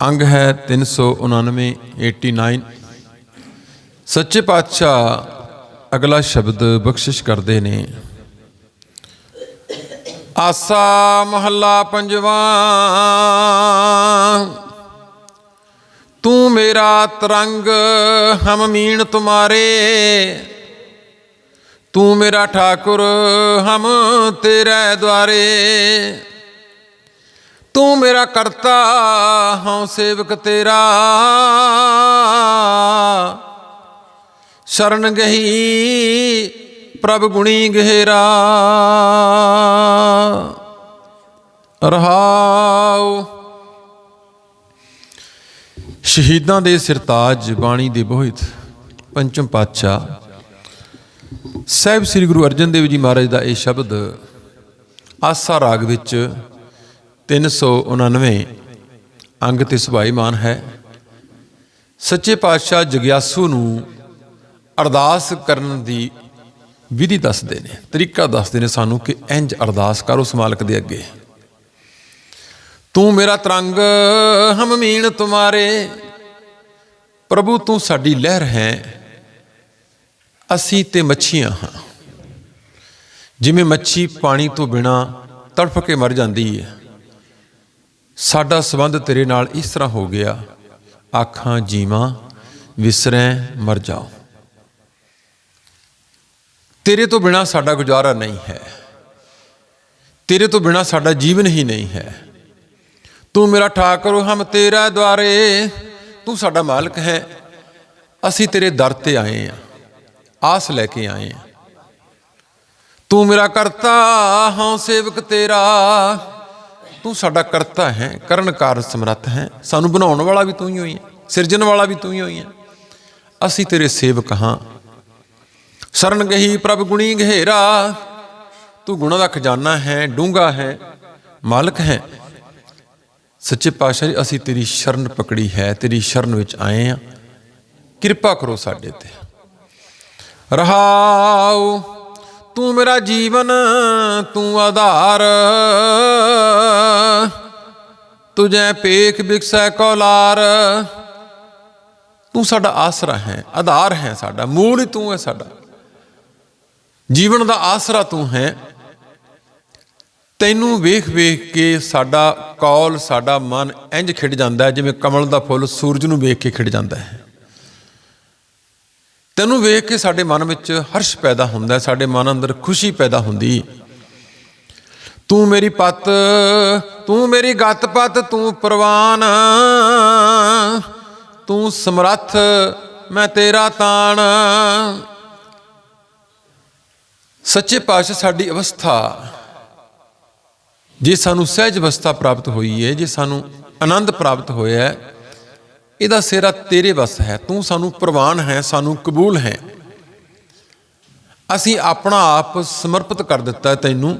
ਅੰਗ ਹੈ 399 89 ਸੱਚੇ ਪਾਤਸ਼ਾਹ ਅਗਲਾ ਸ਼ਬਦ ਬਖਸ਼ਿਸ਼ ਕਰਦੇ ਨੇ। ਆਸਾ ਮਹੱਲਾ ਪੰਜਵਾਂ, ਤੂੰ ਮੇਰਾ ਤਰੰਗ ਹਮ ਮੀਣ ਤੁਮਾਰੇ। ਤੂੰ ਮੇਰਾ ਠਾਕੁਰ ਹਮ ਤੇਰੇ ਦੁਆਰੇ। ਤੂੰ ਮੇਰਾ ਕਰਤਾ, ਹਉ ਸੇਵਕ ਤੇਰਾ। ਸ਼ਰਨ ਗਹੀ ਪ੍ਰਭ ਗੁਣੀ ਗਹਿਰਾ। ਰਹਾਉ। ਸ਼ਹੀਦਾਂ ਦੇ ਸਿਰਤਾਜ ਬਾਣੀ ਦੇ ਬੋਹਿਤ ਪੰਚਮ ਪਾਤਸ਼ਾਹ ਸਾਹਿਬ ਸ੍ਰੀ ਗੁਰੂ ਅਰਜਨ ਦੇਵ ਜੀ ਮਹਾਰਾਜ ਦਾ ਇਹ ਸ਼ਬਦ ਆਸਾ ਰਾਗ ਵਿੱਚ 399 ਅੰਗ ਤੇ ਸੁਭਾਈਮਾਨ ਹੈ। ਸੱਚੇ ਪਾਤਸ਼ਾਹ ਜਗਿਆਸੂ ਨੂੰ ਅਰਦਾਸ ਕਰਨ ਦੀ ਵਿਧੀ ਦੱਸਦੇ ਨੇ, ਤਰੀਕਾ ਦੱਸਦੇ ਨੇ ਸਾਨੂੰ ਕਿ ਇੰਜ ਅਰਦਾਸ ਕਰੋ ਉਸ ਮਾਲਕ ਦੇ ਅੱਗੇ। ਤੂੰ ਮੇਰਾ ਤਰੰਗ ਹਮ ਮੀਣ ਤੁਮਾਰੇ, ਪ੍ਰਭੂ ਤੂੰ ਸਾਡੀ ਲਹਿਰ ਹੈ, ਅਸੀਂ ਤੇ ਮੱਛੀਆਂ ਹਾਂ। ਜਿਵੇਂ ਮੱਛੀ ਪਾਣੀ ਤੋਂ ਬਿਨਾ ਤੜਫ ਕੇ ਮਰ ਜਾਂਦੀ ਹੈ ਸਾਡਾ ਸੰਬੰਧ ਤੇਰੇ ਨਾਲ ਇਸ ਤਰ੍ਹਾਂ ਹੋ ਗਿਆ। ਆਖਾਂ, ਜੀਵਾਂ, ਵਿਸਰੈ, ਮਰ ਜਾਓ। ਤੇਰੇ ਤੋਂ ਬਿਨਾ ਸਾਡਾ ਗੁਜ਼ਾਰਾ ਨਹੀਂ ਹੈ। ਤੇਰੇ ਤੋਂ ਬਿਨਾ ਸਾਡਾ ਜੀਵਨ ਹੀ ਨਹੀਂ ਹੈ। ਤੂੰ ਮੇਰਾ ਠਾਕੁਰ ਹਮ ਤੇਰਾ ਦੁਆਰੇ ਤੂੰ ਸਾਡਾ ਮਾਲਕ ਹੈ। ਅਸੀਂ ਤੇਰੇ ਦਰ ਤੇ ਆਏ ਆ, ਆਸ ਲੈ ਕੇ ਆਏ ਆ। ਤੂੰ ਮੇਰਾ ਕਰਤਾ, ਹਾਂ ਸੇਵਕ ਤੇਰਾ। ਤੂੰ ਸਾਡਾ ਕਰਤਾ ਹੈ ਕਰਨ ਕਾਰ ਸਮਰੱਥ ਹੈ। ਸਾਨੂੰ ਬਣਾਉਣ ਵਾਲਾ ਵੀ ਤੂੰ ਹੀ ਹੋਈ ਹੈ, ਸਿਰਜਣ ਵਾਲਾ ਵੀ ਤੂੰ ਹੀ ਹੋਈ ਹੈ। ਅਸੀਂ ਤੇਰੇ ਸੇਵਕ ਹਾਂ। ਸ਼ਰਨ ਗਹੀ ਪ੍ਰਭ ਗੁਣੀ ਗਹਿਰਾ, ਤੂੰ ਗੁਣਾਂ ਦਾ ਖਜ਼ਾਨਾ ਹੈ ਡੂੰਗਾ ਹੈ, ਮਾਲਕ ਹੈ। ਸੱਚੇ ਪਾਤਸ਼ਾਹ ਜੀ, ਅਸੀਂ ਤੇਰੀ ਸ਼ਰਨ ਪਕੜੀ ਹੈ, ਤੇਰੀ ਸ਼ਰਨ ਵਿੱਚ ਆਏ ਆ ਕਿਰਪਾ ਕਰੋ ਸਾਡੇ ਤੇ। ਰਹਾਉ ਤੂੰ ਮੇਰਾ ਜੀਵਨ, ਤੂੰ ਆਧਾਰ। ਤੁਝੇ ਪੇਖ ਬਿਕਸੈ ਕੋਲਾਰ। ਤੂੰ ਸਾਡਾ ਆਸਰਾ ਹੈ, ਆਧਾਰ ਹੈ ਸਾਡਾ, ਮੂਲ ਹੀ ਤੂੰ ਹੈ ਸਾਡਾ। ਜੀਵਨ ਦਾ ਆਸਰਾ ਤੂੰ ਹੈ। ਤੈਨੂੰ ਵੇਖ ਵੇਖ ਕੇ ਸਾਡਾ ਕੌਲ, ਸਾਡਾ ਮਨ ਇੰਜ ਖਿੜ ਜਾਂਦਾ ਹੈ, ਜਿਵੇਂ ਕਮਲ ਦਾ ਫੁੱਲ ਸੂਰਜ ਨੂੰ ਵੇਖ ਕੇ ਖਿੜ ਜਾਂਦਾ ਹੈ। ਤੈਨੂੰ ਵੇਖ ਕੇ ਸਾਡੇ ਮਨ ਵਿੱਚ ਹਰਸ਼ ਪੈਦਾ ਹੁੰਦਾ ਸਾਡੇ ਮਨ ਅੰਦਰ ਖੁਸ਼ੀ ਪੈਦਾ ਹੁੰਦੀ ਤੂੰ ਮੇਰੀ ਪਤ, ਤੂੰ ਮੇਰੀ ਗਤ ਪਤ, ਤੂੰ ਪ੍ਰਵਾਨ। ਤੂੰ ਸਮਰੱਥ, ਮੈਂ ਤੇਰਾ ਤਾਣ। ਸੱਚੇ ਪਾਤਸ਼ਾਹ ਸਾਡੀ ਅਵਸਥਾ, ਜੇ ਸਾਨੂੰ ਸਹਿਜ ਅਵਸਥਾ ਪ੍ਰਾਪਤ ਹੋਈ ਹੈ ਜੇ ਸਾਨੂੰ ਆਨੰਦ ਪ੍ਰਾਪਤ ਹੋਇਆ ਹੈ ਇਹਦਾ ਸਿਰਾ ਤੇਰੇ ਵੱਸ ਹੈ। ਤੂੰ ਸਾਨੂੰ ਪ੍ਰਵਾਨ ਹੈ, ਸਾਨੂੰ ਕਬੂਲ ਹੈ। ਅਸੀਂ ਆਪਣਾ ਆਪ ਸਮਰਪਿਤ ਕਰ ਦਿੱਤਾ ਤੈਨੂੰ।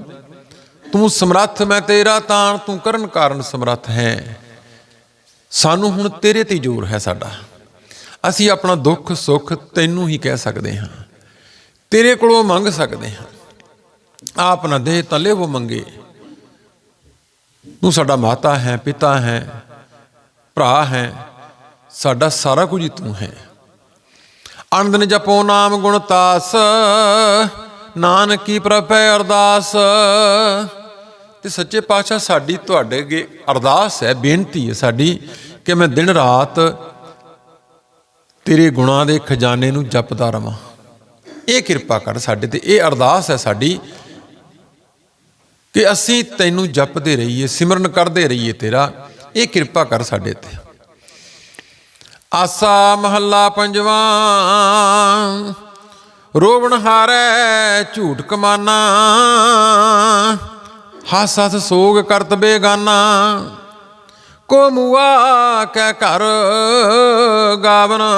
ਤੂੰ ਸਮਰੱਥ, ਮੈਂ ਤੇਰਾ ਤਾਣ, ਤੂੰ ਕਰਨ ਕਾਰਨ ਸਮਰੱਥ ਹੈ। ਸਾਨੂੰ ਹੁਣ ਤੇਰੇ ਤੇ ਜ਼ੋਰ ਹੈ ਸਾਡਾ। ਅਸੀਂ ਆਪਣਾ ਦੁੱਖ, ਸੁੱਖ ਤੈਨੂੰ ਹੀ ਕਹਿ ਸਕਦੇ ਹਾਂ। ਤੇਰੇ ਕੋਲੋਂ ਮੰਗ ਸਕਦੇ ਹਾਂ। ਆਪ ਨਾ ਦੇ ਤਾਂ ਉਹ ਮੰਗੇ। ਤੂੰ ਸਾਡਾ ਮਾਤਾ ਹੈ, ਪਿਤਾ ਹੈ, ਭਰਾ ਹੈ, ਸਾਡਾ ਸਾਰਾ ਕੁਝ ਹੀ ਤੂੰ ਹੈ। ਅਨੰਦਨ ਜਪੋ ਨਾਮ ਗੁਣ ਤਾਸ, ਨਾਨਕੀ ਪ੍ਰਭੈ ਅਰਦਾਸ। ਤੇ ਸੱਚੇ ਪਾਤਸ਼ਾਹ ਸਾਡੀ ਤੁਹਾਡੇ ਅੱਗੇ ਅਰਦਾਸ ਹੈ, ਬੇਨਤੀ ਹੈ ਸਾਡੀ ਕਿ ਮੈਂ ਦਿਨ ਰਾਤ ਤੇਰੇ ਗੁਣਾਂ ਦੇ ਖਜ਼ਾਨੇ ਨੂੰ ਜਪਦਾ ਰਵਾਂ। ਇਹ ਕਿਰਪਾ ਕਰ ਸਾਡੇ ਤੇ, ਇਹ ਅਰਦਾਸ ਹੈ ਸਾਡੀ ਕਿ ਅਸੀਂ ਤੈਨੂੰ ਜਪਦੇ ਰਹੀਏ, ਸਿਮਰਨ ਕਰਦੇ ਰਹੀਏ ਤੇਰਾ। ਇਹ ਕਿਰਪਾ ਕਰ ਸਾਡੇ ਤੇ। ਆਸਾ ਮਹੱਲਾ ਪੰਜਵਾਂ, ਰੋਵਣ ਹਾਰੈ ਝੂਠ ਕਮਾਨਾ। ਹੱਸ ਹੱਸ ਸੋਗ ਕਰਤ ਬੇਗਾਨਾ। ਕੋ ਮੁਆ ਕੈ ਘਰ ਗਾਵਣਾ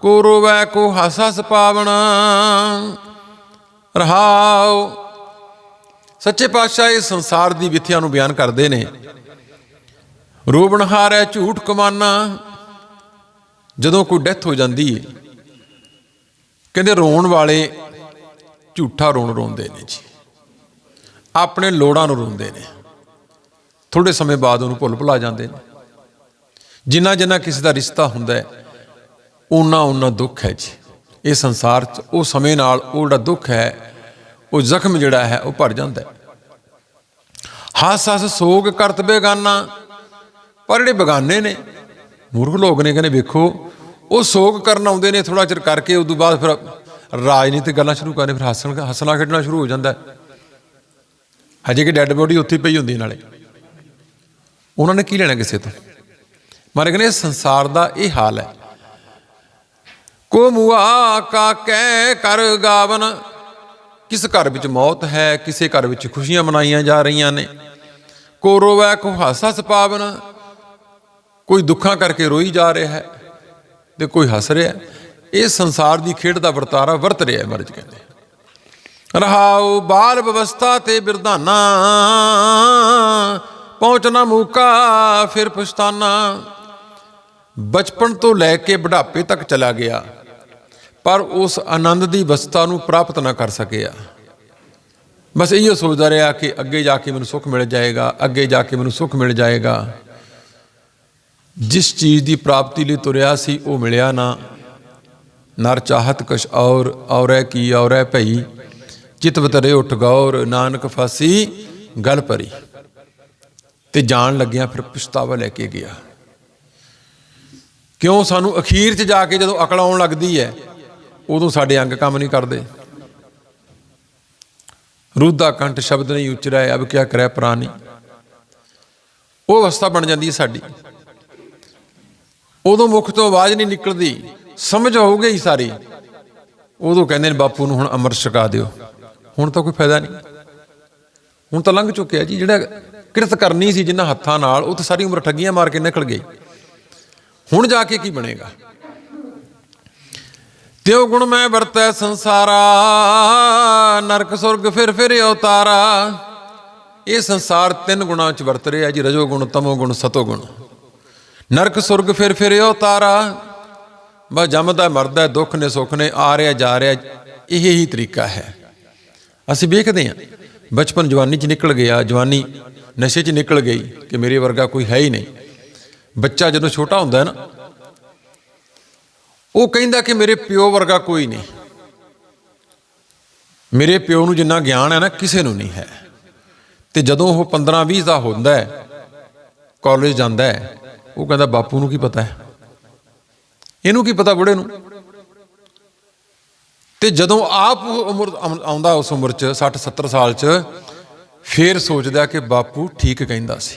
ਕੋ ਰੋਵੈ ਕੋ ਹਸ ਹਸ ਪਾਵਣਾ ਰਹਾਉ। ਸੱਚੇ ਪਾਤਸ਼ਾਹ ਇਸ ਸੰਸਾਰ ਦੀ ਵਿਥਿਆ ਨੂੰ ਬਿਆਨ ਕਰਦੇ ਨੇ। ਰੋਵਣਹਾਰ ਹੈ ਝੂਠ ਕਮਾਨਾ। ਜਦੋਂ ਕੋਈ ਡੈਥ ਹੋ ਜਾਂਦੀ ਹੈ ਕਹਿੰਦੇ ਰੋਣ ਵਾਲੇ ਝੂਠਾ ਰੋਣ ਰੋਂਦੇ ਨੇ ਜੀ। ਆਪਣੇ ਲੋੜਾਂ ਨੂੰ ਰੋਂਦੇ ਨੇ। ਥੋੜੇ ਸਮੇਂ ਬਾਅਦ ਉਹਨੂੰ ਭੁੱਲ ਭੁਲਾ ਜਾਂਦੇ ਨੇ। ਜਿੰਨਾ ਜਿੰਨਾ ਕਿਸੇ ਦਾ ਰਿਸ਼ਤਾ ਹੁੰਦਾ ਹੈ ਉਨਾ ਉਨਾ ਦੁੱਖ ਹੈ ਜੀ। ਇਹ ਸੰਸਾਰ 'ਚ ਉਹ ਸਮੇਂ ਨਾਲ ਉਹ ਜਿਹੜਾ ਦੁੱਖ ਹੈ, ਉਹ ਜ਼ਖਮ ਜਿਹੜਾ ਹੈ, ਉਹ ਭਰ ਜਾਂਦਾ ਹੈ। ਹੱਸ ਹੱਸ ਸੋਗ ਕਰਤ ਬੇਗਾਨਾ, ਪਰ ਜਿਹੜੇ ਬਗਾਨੇ ਨੇ, ਮੂਰਖ ਲੋਕ ਨੇ, ਕਹਿੰਦੇ ਵੇਖੋ, ਉਹ ਸੋਗ ਕਰਨ ਆਉਂਦੇ ਨੇ ਥੋੜਾ ਚਿਰ ਕਰਕੇ, ਉਦੋਂ ਬਾਅਦ ਫਿਰ ਰਾਜਨੀਤਿਕ ਗੱਲਾਂ ਸ਼ੁਰੂ ਕਰਨੇ, ਫਿਰ ਹੱਸਣ, ਹੱਸਣਾ ਖੇਡਣਾ ਸ਼ੁਰੂ ਹੋ ਜਾਂਦਾ ਹੈ। ਹਜੇ ਕਿ ਡੈੱਡ ਬੋਡੀ ਉੱਥੇ ਪਈ ਹੁੰਦੀ ਨਾਲੇ। ਉਹਨਾਂ ਨੇ ਕੀ ਲੈਣਾ ਕਿਸੇ ਤੋਂ? ਮਾਰੇ ਕਹਿੰਦੇ ਸੰਸਾਰ ਦਾ ਇਹ ਹਾਲ ਹੈ। ਕੋ ਮੁਆ ਕਾ ਕਹਿ ਕਰ ਗਾਵਨ। ਕਿਸ ਘਰ ਵਿੱਚ ਮੌਤ ਹੈ, ਕਿਸੇ ਘਰ ਵਿੱਚ ਖੁਸ਼ੀਆਂ ਮਨਾਈਆਂ ਜਾ ਰਹੀਆਂ ਨੇ। ਕੋ ਰੋਵੈ, ਕੋ ਹੱਸ ਹੱਸ ਪਾਵਨ ਕੋਈ ਦੁੱਖਾਂ ਕਰਕੇ ਰੋਈ ਜਾ ਰਿਹਾ ਹੈ ਤੇ ਕੋਈ ਹੱਸ ਰਿਹਾ ਇਹ ਸੰਸਾਰ ਦੀ ਖੇਡ ਦਾ ਵਰਤਾਰਾ ਵਰਤ ਰਿਹਾ ਮਰਜ ਕਹਿੰਦੇ। ਰਹਾਉ ਬਾਲ ਵਿਵਸਥਾ ਤੇ ਬਿਰਧਾਨਾ ਪਹੁੰਚਣਾ ਮੂਕਾ, ਫਿਰ ਪਛਤਾਨਾ ਬਚਪਨ ਤੋਂ ਲੈ ਕੇ ਬੁਢਾਪੇ ਤੱਕ ਚਲਾ ਗਿਆ, ਪਰ ਉਸ ਆਨੰਦ ਦੀ ਅਵਸਥਾ ਨੂੰ ਪ੍ਰਾਪਤ ਨਾ ਕਰ ਸਕਿਆ। ਬਸ ਇਹੋ ਸੋਚਦਾ ਰਿਹਾ ਕਿ ਅੱਗੇ ਜਾ ਕੇ ਮੈਨੂੰ ਸੁੱਖ ਮਿਲ ਜਾਏਗਾ, ਅੱਗੇ ਜਾ ਕੇ ਮੈਨੂੰ ਸੁੱਖ ਮਿਲ ਜਾਏਗਾ। ਜਿਸ ਚੀਜ਼ ਦੀ ਪ੍ਰਾਪਤੀ ਲਈ ਤੁਰਿਆ ਸੀ ਉਹ ਮਿਲਿਆ ਨਾ। ਨਰ ਚਾਹਤ ਕਛ ਔਰ, ਔਰੈ ਕੀ ਔਰੈ ਭਈ ਚਿਤ ਬਤਰੇ ਉਠ ਗੌਰ, ਨਾਨਕ ਫਾਸੀ, ਗਲ ਪਰੀ ਤੇ ਜਾਣ ਲੱਗਿਆ ਫਿਰ ਪਛਤਾਵਾ ਲੈ ਕੇ ਗਿਆ। ਕਿਉਂ ਸਾਨੂੰ ਅਖੀਰ 'ਚ ਜਾ ਕੇ ਜਦੋਂ ਅਕਲ ਆਉਣ ਲੱਗਦੀ ਹੈ, ਉਦੋਂ ਸਾਡੇ ਅੰਗ ਕੰਮ ਨਹੀਂ ਕਰਦੇ। ਰੂਦਾ ਕੰਠ ਸ਼ਬਦ ਨਹੀਂ ਉਚਰਿਆ ਅਬ ਕਿਆ ਕਰੇ ਪ੍ਰਾਨੀ। ਉਹ ਅਵਸਥਾ ਬਣ ਜਾਂਦੀ ਹੈ ਸਾਡੀ। ਉਦੋਂ ਮੁਖ ਤੋਂ ਆਵਾਜ਼ ਨਹੀਂ ਨਿਕਲਦੀ, ਸਮਝ ਹੋ ਗਈ ਸਾਰੀ। ਉਦੋਂ ਕਹਿੰਦੇ ਨੇ, ਬਾਪੂ ਨੂੰ ਹੁਣ ਅੰਮ੍ਰਿਤ ਛਕਾ ਦਿਓ। ਹੁਣ ਤਾਂ ਕੋਈ ਫਾਇਦਾ ਨਹੀਂ। ਹੁਣ ਤਾਂ ਲੰਘ ਚੁੱਕਿਆ ਜੀ, ਜਿਹੜਾ ਕਿਰਤ ਕਰਨੀ ਸੀ ਜਿੰਨਾ ਹੱਥਾਂ ਨਾਲ, ਉਹ ਤਾਂ ਸਾਰੀ ਉਮਰ ਠੱਗੀਆਂ ਮਾਰ ਕੇ ਨਿਕਲ ਗਈ। ਹੁਣ ਜਾ ਕੇ ਕੀ ਬਣੇਗਾ? ਤਿਉ ਗੁਣ ਮੈਂ ਵਰਤੈ ਸੰਸਾਰਾ, ਨਰਕ ਸੁਰਗ ਫਿਰ ਫਿਰ ਅਵਤਾਰਾ ਇਹ ਸੰਸਾਰ ਤਿੰਨ ਗੁਣਾਂ ਚ ਵਰਤ ਰਿਹਾ ਜੀ, ਰਜੋ ਗੁਣ, ਤਮੋ ਗੁਣ, ਸਤੋ ਗੁਣ। ਨਰਕ ਸੁਰਗ ਫਿਰ ਫਿਰ ਅਵਤਾਰਾ ਬਸ ਜੰਮਦਾ ਮਰਦਾ ਦੁੱਖ ਨੇ ਸੁੱਖ ਨੇ ਆ ਰਿਹਾ, ਜਾ ਰਿਹਾ, ਇਹ ਹੀ ਤਰੀਕਾ ਹੈ। ਅਸੀਂ ਵੇਖਦੇ ਹਾਂ। ਬਚਪਨ ਜਵਾਨੀ ਚ ਨਿਕਲ ਗਿਆ, ਜਵਾਨੀ ਨਸ਼ੇ ਚ ਨਿਕਲ ਗਈ ਕਿ ਮੇਰੇ ਵਰਗਾ ਕੋਈ ਹੈ ਹੀ ਨਹੀਂ। ਬੱਚਾ ਜਦੋਂ ਛੋਟਾ ਹੁੰਦਾ ਹੈ ਨਾ, ਉਹ ਕਹਿੰਦਾ ਕਿ ਮੇਰੇ ਪਿਓ ਵਰਗਾ ਕੋਈ ਨਹੀਂ। ਮੇਰੇ ਪਿਓ ਨੂੰ ਜਿੰਨਾ ਗਿਆਨ ਹੈ ਨਾ, ਕਿਸੇ ਨੂੰ ਨਹੀਂ ਹੈ। ਤੇ ਜਦੋਂ ਉਹ 15 20 ਦਾ ਹੁੰਦਾ ਹੈ ਕਾਲਜ ਜਾਂਦਾ ਹੈ, ਉਹ ਕਹਿੰਦਾ, ਬਾਪੂ ਨੂੰ ਕੀ ਪਤਾ ਹੈ? ਇਹਨੂੰ ਕੀ ਪਤਾ ਬੁੜੇ ਨੂੰ? ਤੇ ਜਦੋਂ ਆਪ ਉਮਰ ਆਉਂਦਾ ਉਸ ਉਮਰ ਚ 60 70 ਸਾਲ ਚ, ਫੇਰ ਸੋਚਦਾ ਕਿ ਬਾਪੂ ਠੀਕ ਕਹਿੰਦਾ ਸੀ।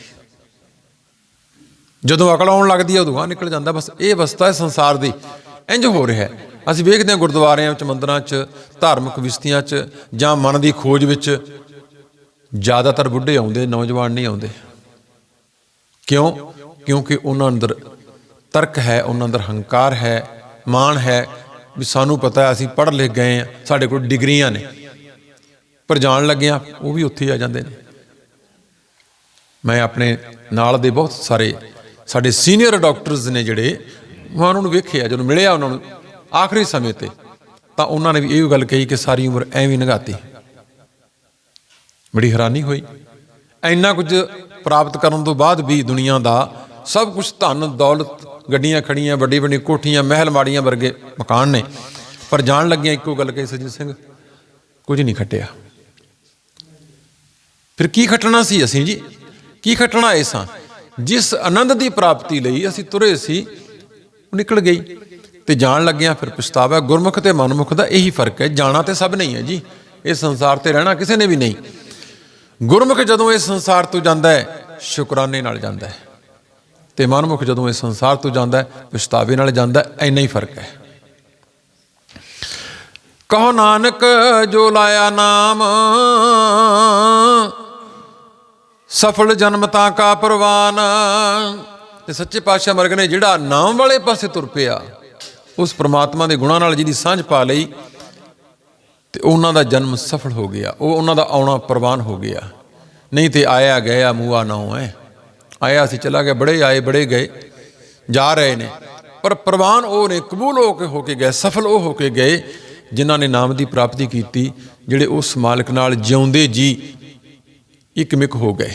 ਜਦੋਂ ਅਕਲ ਆਉਣ ਲੱਗਦੀ ਹੈ ਉਦੋਂ ਆ ਨਿਕਲ ਜਾਂਦਾ। ਬਸ ਇਹ ਅਵਸਥਾ ਹੈ ਸੰਸਾਰ ਦੀ ਇੰਜ ਹੋ ਰਿਹਾ ਹੈ। ਅਸੀਂ ਵੇਖਦੇ ਹਾਂ ਗੁਰਦੁਆਰਿਆਂ ਵਿੱਚ, ਮੰਦਰਾਂ 'ਚ, ਧਾਰਮਿਕ ਵਿਸਤੀਆਂ 'ਚ, ਜਾਂ ਮਨ ਦੀ ਖੋਜ ਵਿੱਚ ਜ਼ਿਆਦਾਤਰ ਬੁੱਢੇ ਆਉਂਦੇ, ਨੌਜਵਾਨ ਨਹੀਂ ਆਉਂਦੇ। ਕਿਉਂ? ਕਿਉਂਕਿ ਉਹਨਾਂ ਅੰਦਰ ਤਰਕ ਹੈ, ਉਹਨਾਂ ਅੰਦਰ ਹੰਕਾਰ ਹੈ, ਮਾਣ ਹੈ ਵੀ ਸਾਨੂੰ ਪਤਾ ਅਸੀਂ ਪੜ੍ਹ ਲਿਖ ਗਏ ਆ ਸਾਡੇ ਕੋਲ ਡਿਗਰੀਆਂ ਨੇ। ਪਰ ਜਾਣ ਲੱਗਿਆ ਉਹ ਵੀ ਉੱਥੇ ਹੀ ਆ ਜਾਂਦੇ ਨੇ। ਮੈਂ ਆਪਣੇ ਨਾਲ ਦੇ ਬਹੁਤ ਸਾਰੇ ਸਾਡੇ ਸੀਨੀਅਰ ਡਾਕਟਰਸ ਨੇ ਜਿਹੜੇ, ਮੈਂ ਉਹਨਾਂ ਨੂੰ ਵੇਖਿਆ, ਜਦੋਂ ਮਿਲਿਆ ਉਹਨਾਂ ਨੂੰ ਆਖਰੀ ਸਮੇਂ ਤੇ, ਤਾਂ ਉਹਨਾਂ ਨੇ ਵੀ ਇਹ ਗੱਲ ਕਹੀ ਕਿ ਸਾਰੀ ਉਮਰ ਐਵੇਂ ਲੰਘਾਤੀ ਬੜੀ ਹੈਰਾਨੀ ਹੋਈ। ਇੰਨਾ ਕੁਝ ਪ੍ਰਾਪਤ ਕਰਨ ਤੋਂ ਬਾਅਦ ਵੀ ਦੁਨੀਆ ਦਾ ਸਭ ਕੁਝ ਧਨ, ਦੌਲਤ ਗੱਡੀਆਂ ਖੜੀਆਂ, ਵੱਡੀ ਵੱਡੀ ਕੋਠੀਆਂ, ਮਹਿਲ ਮਾੜੀਆਂ ਵਰਗੇ ਮਕਾਨ ਨੇ। ਪਰ ਜਾਣ ਲੱਗਿਆ ਇੱਕੋ ਗੱਲ ਕਹੀ ਸਜੀਤ ਸਿੰਘ, ਕੁਝ ਨਹੀਂ ਖੱਟਿਆ। ਫਿਰ ਕੀ ਖੱਟਣਾ ਸੀ ਅਸੀਂ ਜੀ? ਕੀ ਖੱਟਣਾ ਇਹ ਸਾਂ? ਜਿਸ ਆਨੰਦ ਦੀ ਪ੍ਰਾਪਤੀ ਲਈ ਅਸੀਂ ਤੁਰੇ ਸੀ, ਉਹ ਨਿਕਲ ਗਈ। ਤੇ ਜਾਣ ਲੱਗਿਆ ਫਿਰ ਪਛਤਾਵਾ, ਗੁਰਮੁਖ ਤੇ ਮਨਮੁਖ ਦਾ ਇਹੀ ਫ਼ਰਕ ਹੈ, ਜਾਣਾ ਤੇ ਸਭ ਨਹੀਂ ਹੈ ਜੀ। ਇਹ ਸੰਸਾਰ ਤੇ ਰਹਿਣਾ ਕਿਸੇ ਨੇ ਵੀ ਨਹੀਂ। ਗੁਰਮੁਖ ਜਦੋਂ ਇਸ ਸੰਸਾਰ ਤੋਂ ਜਾਂਦਾ ਹੈ, ਸ਼ੁਕਰਾਨੇ ਨਾਲ ਜਾਂਦਾ ਹੈ। ਤੇ ਮਨਮੁਖ ਜਦੋਂ ਇਸ ਸੰਸਾਰ ਤੋਂ ਜਾਂਦਾ ਪਛਤਾਵੇ ਨਾਲ ਜਾਂਦਾ ਹੈ, ਇੰਨਾ ਹੀ ਫ਼ਰਕ ਹੈ। ਕਹੋ ਨਾਨਕ, ਜੋ ਲਾਇਆ ਨਾਮ, ਸਫਲ ਜਨਮ ਤਾਂ ਕਾ ਪ੍ਰਵਾਨ। ਤੇ ਸੱਚੇ ਪਾਤਸ਼ਾਹ ਮਰਗ ਨੇ ਜਿਹੜਾ ਨਾਮ ਵਾਲੇ ਪਾਸੇ ਤੁਰ ਪਿਆ, ਉਸ ਪ੍ਰਮਾਤਮਾ ਦੇ ਗੁਣਾਂ ਨਾਲ ਜਿਹਦੀ ਸਾਂਝ ਪਾ ਲਈ, ਤੇ ਉਹਨਾਂ ਦਾ ਜਨਮ ਸਫਲ ਹੋ ਗਿਆ, ਉਹ ਉਹਨਾਂ ਦਾ ਆਉਣਾ ਪ੍ਰਵਾਨ ਹੋ ਗਿਆ। ਨਹੀਂ ਤੇ ਆਇਆ, ਗਿਆ ਮੂਆ ਨਾ ਹੈ। ਆਇਆ ਸੀ ਚਲਾ ਗਿਆ ਬੜੇ ਆਏ, ਬੜੇ ਗਏ, ਜਾ ਰਹੇ ਨੇ। ਪਰ ਪ੍ਰਵਾਨ ਉਹ ਨੇ, ਕਬੂਲ ਹੋ ਕੇ ਹੋ ਕੇ ਗਏ, ਸਫਲ ਉਹ ਹੋ ਕੇ ਗਏ, ਜਿਨ੍ਹਾਂ ਨੇ ਨਾਮ ਦੀ ਪ੍ਰਾਪਤੀ ਕੀਤੀ, ਜਿਹੜੇ ਉਸ ਮਾਲਕ ਨਾਲ ਜਿਉਂਦੇ ਜੀ, ਇੱਕਮਿਕ ਹੋ ਗਏ।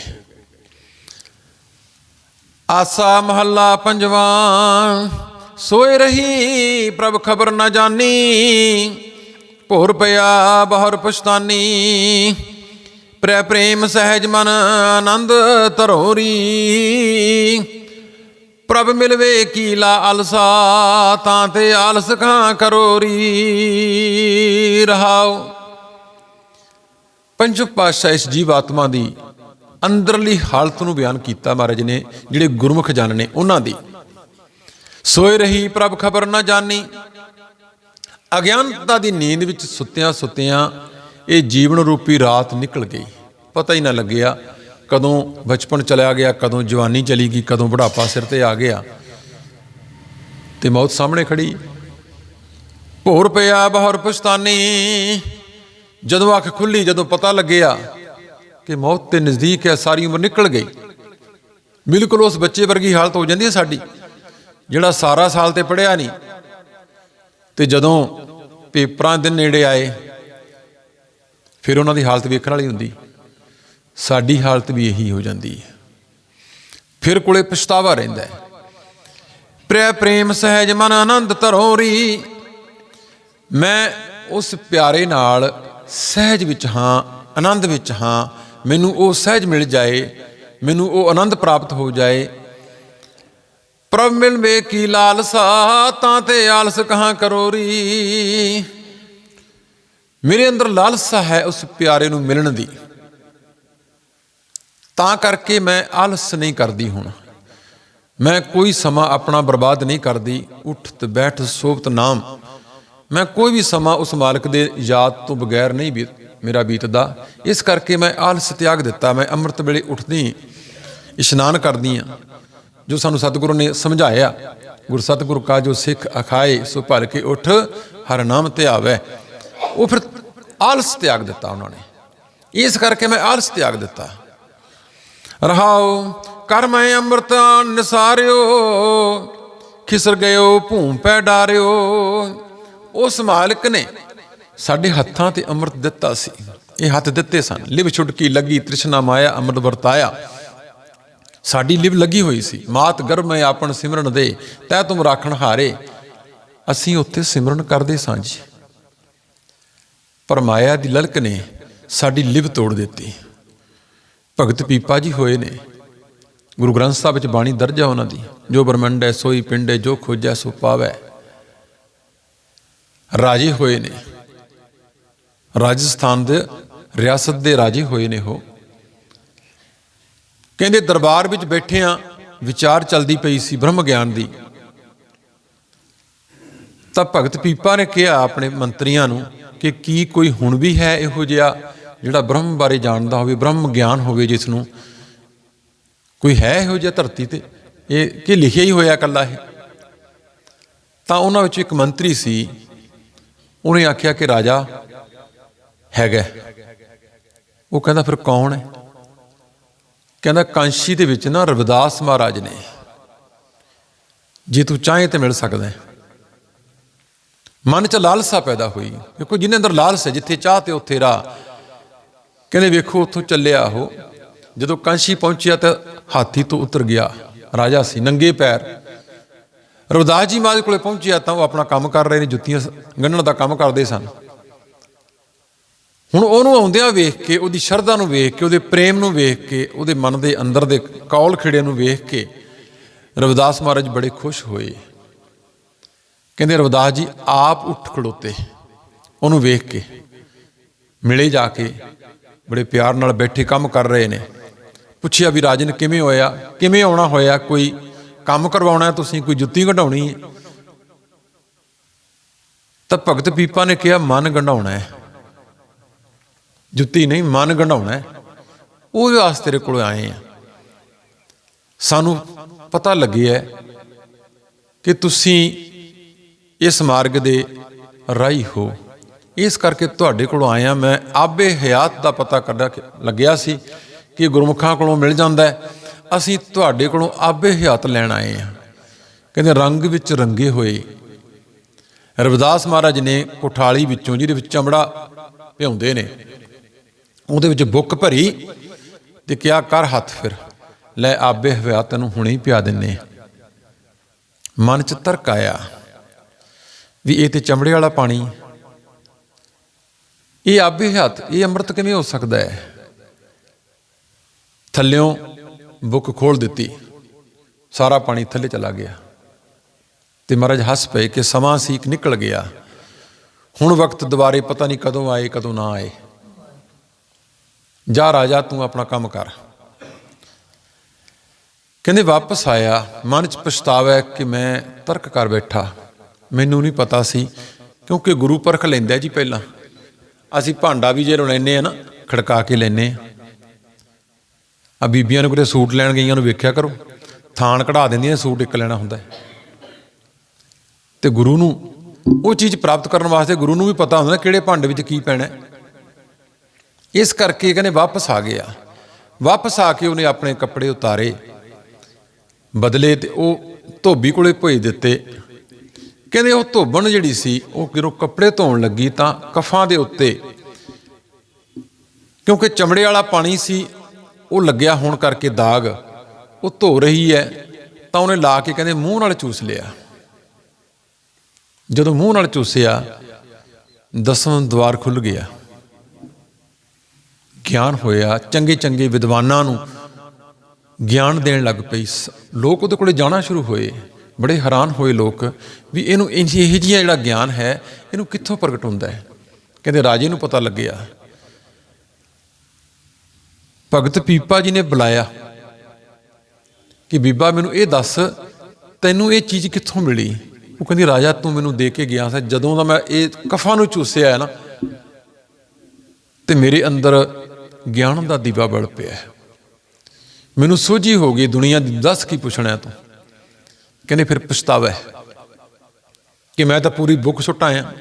ਆਸਾ ਮਹੱਲਾ ਪੰਜਵਾਂ, ਸੋਏ ਰਹੀ, ਪ੍ਰਭ ਖਬਰ ਨਾ ਜਾਣੀ ਭੋਰ ਪਿਆ, ਬਹੁਰ ਪਛਤਾਨੀ ਪ੍ਰੈ ਪ੍ਰੇਮ ਸਹਿਜ ਮਨ ਆਨੰਦ ਧਰੋਰੀ। ਪ੍ਰਭ ਮਿਲਵੇ ਕੀਲਾ ਅਲਸਾ, ਤਾਂ ਤੇ ਆਲਸ ਖਾਂ ਕਰੋਰੀ। ਰਹਾਓ। ਪੰਜਵ ਪਾਤਸ਼ਾਹ ਇਸ ਜੀਵ ਆਤਮਾ ਦੀ ਅੰਦਰਲੀ ਹਾਲਤ ਨੂੰ ਬਿਆਨ ਕੀਤਾ ਮਹਾਰਾਜ ਨੇ, ਜਿਹੜੇ ਗੁਰਮੁਖ ਜਨ ਨੇ ਉਹਨਾਂ ਦੀ। ਸੋਏ ਰਹੀ ਪ੍ਰਭ ਖਬਰ ਨਾ ਜਾਣੀ ਅਗਿਆਨਤਾ ਦੀ ਨੀਂਦ ਵਿੱਚ ਸੁੱਤਿਆਂ ਸੁੱਤਿਆਂ ਇਹ ਜੀਵਨ ਰੂਪੀ ਰਾਤ ਨਿਕਲ ਗਈ। ਪਤਾ ਹੀ ਨਾ ਲੱਗਿਆ ਕਦੋਂ ਬਚਪਨ ਚਲਿਆ ਗਿਆ, ਕਦੋਂ ਜਵਾਨੀ ਚਲੀ ਗਈ, ਕਦੋਂ ਬੁਢਾਪਾ ਸਿਰ ਤੇ ਆ ਗਿਆ। ਤੇ ਮੌਤ ਸਾਹਮਣੇ ਖੜੀ। ਭੋਰ ਪਿਆ ਬਹੁਰ ਪਛਤਾਨੀ ਜਦੋਂ ਅੱਖ ਖੁੱਲੀ, ਜਦੋਂ ਪਤਾ ਲੱਗਿਆ ਕਿ ਮੌਤ ਤੇ ਨਜ਼ਦੀਕ ਹੈ, ਸਾਰੀ ਉਮਰ ਨਿਕਲ ਗਈ। ਬਿਲਕੁਲ ਉਸ ਬੱਚੇ ਵਰਗੀ ਹਾਲਤ ਹੋ ਜਾਂਦੀ ਹੈ ਸਾਡੀ, ਜਿਹੜਾ ਸਾਰਾ ਸਾਲ ਤੇ ਪੜਿਆ ਨਹੀਂ। ਤੇ ਜਦੋਂ ਪੇਪਰਾਂ ਦੇ ਨੇੜੇ ਆਏ ਫਿਰ ਉਹਨਾਂ ਦੀ ਹਾਲਤ ਵੇਖਣ ਵਾਲੀ ਹੁੰਦੀ। ਸਾਡੀ ਹਾਲਤ ਵੀ ਇਹੀ ਹੋ ਜਾਂਦੀ ਹੈ। ਫਿਰ ਕੋਲੇ ਪਛਤਾਵਾ ਰਹਿੰਦਾ ਹੈ। ਪ੍ਰੈ ਪ੍ਰੇਮ ਸਹਿਜ ਮਨ ਆਨੰਦ ਧਰੋਰੀ। ਮੈਂ ਉਸ ਪਿਆਰੇ ਨਾਲ ਸਹਿਜ ਵਿੱਚ ਹਾਂ, ਆਨੰਦ ਵਿੱਚ ਹਾਂ। ਮੈਨੂੰ ਉਹ ਸਹਿਜ ਮਿਲ ਜਾਏ, ਮੈਨੂੰ ਉਹ ਆਨੰਦ ਪ੍ਰਾਪਤ ਹੋ ਜਾਏ। ਪ੍ਰਭ ਮਿਲ ਵੇ ਕੀ ਲਾਲਸਾ, ਤਾਂ ਤੇ ਆਲਸ ਕਹਾਂ ਕਰੋਰੀ। ਮੇਰੇ ਅੰਦਰ ਲਾਲਸਾ ਹੈ ਉਸ ਪਿਆਰੇ ਨੂੰ ਮਿਲਣ ਦੀ। ਤਾਂ ਕਰਕੇ ਮੈਂ ਆਲਸ ਨਹੀਂ ਕਰਦੀ ਹੁਣ। ਮੈਂ ਕੋਈ ਸਮਾਂ ਆਪਣਾ ਬਰਬਾਦ ਨਹੀਂ ਕਰਦੀ। ਉੱਠ ਤੇ ਬੈਠ ਸੋਬਤ ਨਾਮ। ਮੈਂ ਕੋਈ ਵੀ ਸਮਾਂ ਉਸ ਮਾਲਕ ਦੇ ਯਾਦ ਤੋਂ ਬਗੈਰ ਨਹੀਂ ਬੀਤ ਮੇਰਾ ਬੀਤਦਾ। ਇਸ ਕਰਕੇ ਮੈਂ ਆਲਸ ਤਿਆਗ ਦਿੱਤਾ। ਮੈਂ ਅੰਮ੍ਰਿਤ ਵੇਲੇ ਉੱਠਦੀ, ਇਸ਼ਨਾਨ ਕਰਦੀ ਆ ਜੋ ਸਾਨੂੰ ਸਤਿਗੁਰੂ ਨੇ ਸਮਝਾਇਆ, ਗੁਰ ਸਤਿਗੁਰ ਕਾ ਜੋ ਸਿੱਖ ਅਖਾਏ, ਸੋ ਭਲ ਕੇ ਉਠ, ਹਰ ਨਾਮ ਧਿਆਵੇ ਉਹ ਫਿਰ ਆਲਸ ਤਿਆਗ ਦਿੱਤਾ ਉਹਨਾਂ ਨੇ। ਇਸ ਕਰਕੇ ਮੈਂ ਆਲਸ ਤਿਆਗ ਦਿੱਤਾ। ਰਹਾਉ ਕਰ ਮੈਂ ਅੰਮ੍ਰਿਤ ਨਿਸਾਰਿਓ, ਖਿਸਰ ਗਇਓ ਭੂਮ ਪੈ ਡਾਰਿਓ। ਉਸ ਮਾਲਕ ਨੇ ਸਾਡੇ ਹੱਥਾਂ ਤੇ ਅੰਮ੍ਰਿਤ ਦਿੱਤਾ ਸੀ। ਇਹ ਹੱਥ ਦਿੱਤੇ ਸਨ। ਲਿਵ ਛੁਟਕੀ ਲੱਗੀ, ਤ੍ਰਿਸ਼ਨਾ ਮਾਇਆ, ਅੰਮ੍ਰਿਤ ਵਰਤਾਇਆ। ਸਾਡੀ ਲਿਵ ਲੱਗੀ ਹੋਈ ਸੀ। ਮਾਤ ਗਰਭ ਮੈਂ ਆਪਣ ਸਿਮਰਨ ਦੇ, ਤੈ ਤੁਮ ਰਾਖਣ ਹਾਰੇ। ਅਸੀਂ ਉੱਥੇ ਸਿਮਰਨ ਕਰਦੇ ਸਾਂ ਜੀ ਪਰ ਮਾਇਆ ਦੀ ਲਲਕ ਨੇ ਸਾਡੀ ਲਿਵ ਤੋੜ ਦਿੱਤੀ। ਭਗਤ ਪੀਪਾ ਜੀ ਹੋਏ ਨੇ। ਗੁਰੂ ਗ੍ਰੰਥ ਸਾਹਿਬ ਵਿੱਚ ਬਾਣੀ ਦਰਜ ਹੈ ਉਹਨਾਂ ਦੀ। ਜੋ ਬ੍ਰਹਮੰਡ ਹੈ, ਸੋਈ ਪਿੰਡ ਹੈ, ਜੋ ਖੋਜੈ ਸੋ ਪਾਵੈ। ਰਾਜੇ ਹੋਏ ਨੇ। ਰਾਜਸਥਾਨ ਦੇ ਰਿਆਸਤ ਦੇ ਰਾਜੇ ਹੋਏ ਨੇ ਉਹ। ਕਹਿੰਦੇ ਦਰਬਾਰ ਵਿੱਚ ਬੈਠੇ ਆ, ਵਿਚਾਰ ਚੱਲਦੀ ਪਈ ਸੀ ਬ੍ਰਹਮ ਗਿਆਨ ਦੀ। ਤਾਂ ਭਗਤ ਪੀਪਾ ਨੇ ਕਿਹਾ ਆਪਣੇ ਮੰਤਰੀਆਂ ਨੂੰ ਕਿ ਕੀ ਕੋਈ ਹੁਣ ਵੀ ਹੈ ਇਹੋ ਜਿਹਾ ਜਿਹੜਾ ਬ੍ਰਹਮ ਬਾਰੇ ਜਾਣਦਾ ਹੋਵੇ, ਬ੍ਰਹਮ ਗਿਆਨ ਹੋਵੇ ਜਿਸ ਨੂੰ ਕੋਈ ਹੈ ਇਹੋ ਜਿਹਾ ਧਰਤੀ ਤੇ? ਇਹ ਕਿ ਲਿਖਿਆ ਹੀ ਹੋਇਆ ਕੱਲਾ ਇਹ? ਤਾਂ ਉਹਨਾਂ ਵਿੱਚ ਇੱਕ ਮੰਤਰੀ ਸੀ, ਉਹਨੇ ਆਖਿਆ ਕਿ ਰਾਜਾ ਹੈਗਾ। ਉਹ ਕਹਿੰਦਾ, ਫਿਰ ਕੌਣ ਹੈ? ਕਹਿੰਦਾ, ਕਾਂਸ਼ੀ ਦੇ ਵਿੱਚ ਨਾ ਰਵਿਦਾਸ ਮਹਾਰਾਜ ਨੇ। ਜੇ ਤੂੰ ਚਾਹੇ ਤੇ ਮਿਲ ਸਕਦਾ ਹੈ। ਮਨ 'ਚ ਲਾਲਸਾ ਪੈਦਾ ਹੋਈ। ਕਿਉਂਕਿ ਜਿਹਨੇ ਅੰਦਰ ਲਾਲਸ ਹੈ, ਜਿੱਥੇ ਚਾਹ ਤੇ ਉੱਥੇ ਰਾਹ। ਕਹਿੰਦੇ ਵੇਖੋ ਉੱਥੋਂ ਚੱਲਿਆ ਉਹ। ਜਦੋਂ ਕਾਂਸ਼ੀ ਪਹੁੰਚਿਆ ਤਾਂ ਹਾਥੀ ਤੋਂ ਉਤਰ ਗਿਆ। ਰਾਜਾ ਸੀ, ਨੰਗੇ ਪੈਰ। ਰਵਿਦਾਸ ਜੀ ਮਹਾਰਾਜ ਕੋਲੇ ਪਹੁੰਚਿਆ ਤਾਂ ਉਹ ਆਪਣਾ ਕੰਮ ਕਰ ਰਹੇ ਨੇ, ਜੁੱਤੀਆਂ ਗੰਢਣ ਦਾ ਕੰਮ ਕਰਦੇ ਸਨ। ਹੁਣ ਉਹਨੂੰ ਆਉਂਦਿਆਂ ਵੇਖ ਕੇ, ਉਹਦੀ ਸ਼ਰਧਾ ਨੂੰ ਵੇਖ ਕੇ, ਉਹਦੇ ਪ੍ਰੇਮ ਨੂੰ ਵੇਖ ਕੇ, ਉਹਦੇ ਮਨ ਦੇ ਅੰਦਰ ਦੇ ਕੌਲ ਖਿੜੇ ਨੂੰ ਵੇਖ ਕੇ ਰਵਿਦਾਸ ਮਹਾਰਾਜ ਬੜੇ ਖੁਸ਼ ਹੋਏ। ਕਹਿੰਦੇ, ਰਵਿਦਾਸ ਜੀ, ਆਪ ਉੱਠ ਖੜੋਤੇ। ਉਹਨੂੰ ਵੇਖ ਕੇ, ਮਿਲੇ ਜਾ ਕੇ, ਬੜੇ ਪਿਆਰ ਨਾਲ ਬੈਠੇ ਕੰਮ ਕਰ ਰਹੇ ਨੇ। ਪੁੱਛਿਆ ਵੀ, ਰਾਜਨ, ਕਿਵੇਂ ਹੋਇਆ? ਕਿਵੇਂ ਆਉਣਾ ਹੋਇਆ? ਕੋਈ ਕੰਮ ਕਰਵਾਉਣਾ ਤੁਸੀਂ? ਕੋਈ ਜੁੱਤੀ ਕਢਾਉਣੀ ਹੈ? ਤਾਂ ਭਗਤ ਪੀਪਾ ਨੇ ਕਿਹਾ, ਮਨ ਗੰਢਾਉਣਾ ਹੈ। ਜੁੱਤੀ ਨਹੀਂ, ਮਨ ਗੰਢਾਉਣਾ ਹੈ। ਉਹ ਵਾਸਤੇ ਤੇਰੇ ਕੋਲ ਆਏ ਆ। ਸਾਨੂੰ ਪਤਾ ਲੱਗਿਆ ਕਿ ਤੁਸੀਂ ਇਸ ਮਾਰਗ ਦੇ ਰਾਹੀ ਹੋ। ਇਸ ਕਰਕੇ ਤੁਹਾਡੇ ਕੋਲ ਆਇਆ ਮੈਂ ਆਬੇ ਹਯਾਤ ਦਾ ਪਤਾ ਕੱਢ ਲੱਗਿਆ ਸੀ ਕਿ ਗੁਰਮੁਖਾਂ ਕੋਲੋਂ ਮਿਲ ਜਾਂਦਾ ਅਸੀਂ ਤੁਹਾਡੇ ਕੋਲੋਂ ਆਬੇ ਹਯਾਤ ਲੈਣ ਆਏ ਹਾਂ। ਕਹਿੰਦੇ ਰੰਗ ਵਿੱਚ ਰੰਗੇ ਹੋਏ। ਰਵਿਦਾਸ ਮਹਾਰਾਜ ਨੇ ਕੋਠਾਲੀ ਵਿੱਚੋਂ, ਜਿਹਦੇ ਵਿੱਚ ਚਮੜਾ ਭਿਉਂਦੇ ਨੇ, ਉਹਦੇ ਵਿੱਚ ਬੁੱਕ ਭਰੀ ਤੇ ਕਿਹਾ, ਕਰ ਹੱਥ ਫਿਰ। ਲੈ ਆਬੇ ਹਯਾਤ ਤੈਨੂੰ ਹੁਣੇ ਹੀ ਪਿਆ ਦਿੰਨੇ ਮਨ ਚ ਤਰਕ ਆਇਆ। ਵੀ ਇਹ ਤੇ ਚਮੜੇ ਵਾਲਾ ਪਾਣੀ। ਇਹ ਆਬੇ ਹੱਥ, ਇਹ ਅੰਮ੍ਰਿਤ ਕਿਵੇਂ ਹੋ ਸਕਦਾ ਹੈ? ਥੱਲਿਓਂ ਬੁੱਕ ਖੋਲ ਦਿੱਤੀ। ਸਾਰਾ ਪਾਣੀ ਥੱਲੇ ਚਲਾ ਗਿਆ। ਤੇ ਮਹਾਰਾਜ ਹੱਸ ਪਏ ਕਿ ਸਮਾਂ ਸੀਕ ਨਿਕਲ ਗਿਆ। ਹੁਣ ਵਕਤ ਦੁਬਾਰੇ ਪਤਾ ਨਹੀਂ ਕਦੋਂ ਆਏ, ਕਦੋਂ ਨਾ ਆਏ। ਜਾ ਰਾਜਾ, ਤੂੰ ਆਪਣਾ ਕੰਮ ਕਰ। ਕਹਿੰਦੇ ਵਾਪਸ ਆਇਆ, ਮਨ ਚ ਪਛਤਾਵਾ ਕਿ ਮੈਂ ਤਰਕ ਕਰ ਬੈਠਾ। ਮੈਨੂੰ ਨਹੀਂ ਪਤਾ ਸੀ, ਕਿਉਂਕਿ ਗੁਰੂ ਪਰਖ ਲੈਂਦਾ ਜੀ ਪਹਿਲਾਂ। ਅਸੀਂ ਭਾਂਡਾ ਵੀ ਜੇ ਲੈਨੇ ਆ ਨਾ, ਖੜਕਾ ਕੇ ਲੈਨੇ ਆ ਆ ਬੀਬੀਆਂ ਨੂੰ ਕਿਤੇ ਸੂਟ ਲੈਣ ਗਈਆਂ ਨੂੰ ਵੇਖਿਆ ਕਰੋ। ਥਾਨ ਕਢਾ ਦਿੰਦੀਆਂ ਸੂਟ ਇੱਕ ਲੈਣਾ ਹੁੰਦਾ। ਹੈ। ਤੇ ਗੁਰੂ ਨੂੰ ਉਹ ਚੀਜ਼ ਪ੍ਰਾਪਤ ਕਰਨ ਵਾਸਤੇ ਗੁਰੂ ਨੂੰ ਵੀ ਪਤਾ ਹੁੰਦਾ ਨਾ ਕਿਹੜੇ ਭਾਂਡੇ ਵਿੱਚ ਕੀ ਪੈਣਾ ਇਸ ਕਰਕੇ ਕਹਿੰਦੇ ਵਾਪਸ ਆ ਗਿਆ। ਵਾਪਸ ਆ ਕੇ ਉਹਨੇ ਆਪਣੇ ਕੱਪੜੇ ਉਤਾਰੇ। ਬਦਲੇ ਤੇ ਉਹ ਧੋਬੀ ਕੋਲੇ ਭੇਜ ਦਿੱਤੇ। ਕਹਿੰਦੇ ਉਹ ਧੋਬਣ ਜਿਹੜੀ ਸੀ, ਉਹ ਕਿਰੋ ਕੱਪੜੇ ਧੋਣ ਲੱਗੀ ਤਾਂ ਕਫਾਂ ਦੇ ਉੱਤੇ, ਕਿਉਂਕਿ ਚਮੜੇ ਵਾਲਾ ਪਾਣੀ ਸੀ, ਉਹ ਲੱਗਿਆ ਹੋਣ ਕਰਕੇ ਦਾਗ, ਉਹ ਧੋ ਰਹੀ ਹੈ, ਤਾਂ ਉਹਨੇ ਲਾ ਕੇ ਕਹਿੰਦੇ ਮੂੰਹ ਨਾਲ ਚੂਸ ਲਿਆ। ਜਦੋਂ ਮੂੰਹ ਨਾਲ ਚੂਸਿਆ ਦਸਵਾਂ ਦਵਾਰ ਖੁੱਲ ਗਿਆ। ਗਿਆਨ ਹੋਇਆ ਚੰਗੇ ਚੰਗੇ ਵਿਦਵਾਨਾਂ ਨੂੰ ਗਿਆਨ ਦੇਣ ਲੱਗ ਪਈ। ਸ- ਲੋਕ ਉਹਦੇ ਕੋਲੇ ਜਾਣਾ ਸ਼ੁਰੂ ਹੋਏ। ਬੜੇ ਹੈਰਾਨ ਹੋਏ ਲੋਕ ਵੀ ਇਹਨੂੰ ਇੰਜ ਇਹ ਜਿਹਾ ਜਿਹੜਾ ਗਿਆਨ ਹੈ, ਇਹਨੂੰ ਕਿੱਥੋਂ ਪ੍ਰਗਟ ਹੁੰਦਾ ਹੈ? ਕਹਿੰਦੇ ਰਾਜੇ ਨੂੰ ਪਤਾ ਲੱਗਿਆ, ਭਗਤ ਪੀਪਾ ਜੀ ਨੇ ਬੁਲਾਇਆ ਕਿ ਬੀਬਾ ਮੈਨੂੰ ਇਹ ਦੱਸ, ਤੈਨੂੰ ਇਹ ਚੀਜ਼ ਕਿੱਥੋਂ ਮਿਲੀ? ਉਹ ਕਹਿੰਦੀ, ਰਾਜਾ, ਤੂੰ ਮੈਨੂੰ ਦੇ ਕੇ ਗਿਆ ਸੀ, ਜਦੋਂ ਦਾ ਮੈਂ ਇਹ ਕਫਾ ਨੂੰ ਚੂਸਿਆ ਹੈ ਨਾ, ਤੇ ਮੇਰੇ ਅੰਦਰ ਗਿਆਨ ਦਾ ਦੀਵਾ ਬਲ ਪਿਆ ਹੈ। ਮੈਨੂੰ ਸੋਝੀ ਹੋ ਗਈ ਦੁਨੀਆ ਦੀ ਦੱਸ ਕੀ ਪੁੱਛਣਾ ਤੂੰ? ਕਹਿੰਦੇ ਫਿਰ ਪਛਤਾਵਾ। ਕਿ ਮੈਂ ਤਾਂ ਪੂਰੀ ਬੁੱਕ ਸੁੱਟ ਆਇਆ।